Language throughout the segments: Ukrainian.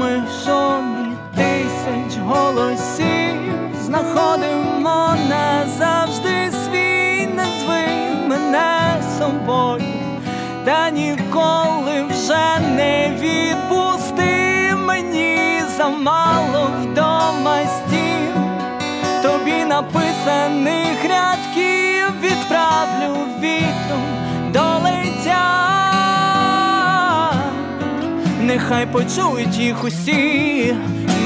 ми в шумі тисяч голосів знаходимо назавжди свій, назви мене собою, та ніколи вже не відпусти мені замало вдома. Нехай почують їх усі,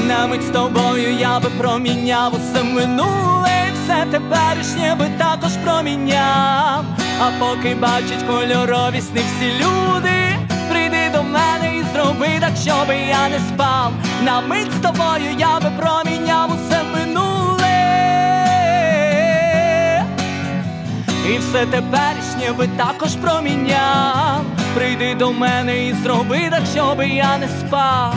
на мить з тобою я би проміняв усе минуле, все теперішнє би також проміняв. А поки бачать кольорові сни всі люди, прийди до мене і зроби так, щоби я не спав. На мить з тобою я би проміняв усе минуле. І все теперішнє би також проміняв. Прийди до мене і зроби так, щоби я не спав.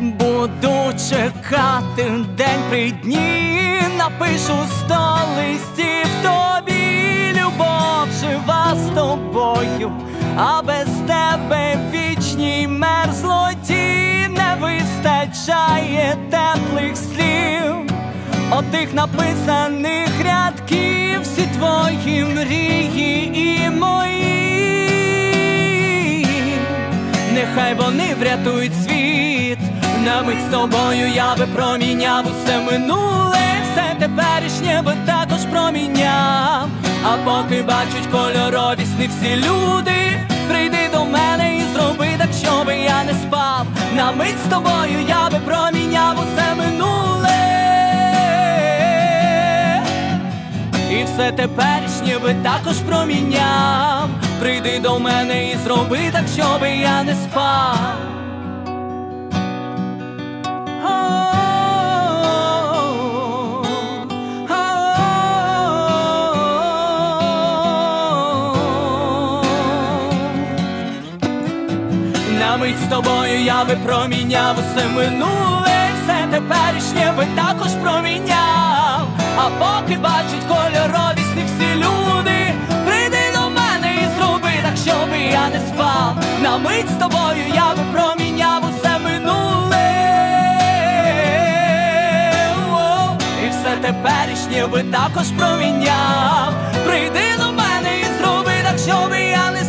Буду чекати день при дні, напишу сто листів тобі, любов жива з тобою, а без тебе вічній мерзлоті не вистачає теплих слів, отих написаних рядків, всі твої мрії і мої. Нехай вони врятують світ. На мить з тобою я би проміняв усе минуле, все теперішнє би також проміняв. А поки бачать кольорові сни всі люди, прийди до мене і зроби так, щоби я не спав. На мить з тобою я би проміняв усе минуле. І все теперішнє би також проміняв. Прийди до мене і зроби так, щоби я не спав. Мить з тобою я би проміняв усе минуле, все теперішнє би також проміняв. А поки бачать кольорові сни всі люди, прийди до мене і зроби так, щоби я не спав. На мить з тобою я би проміняв усе минуле. І все теперішнє би також проміняв. Прийди до мене і зроби так, щоби я не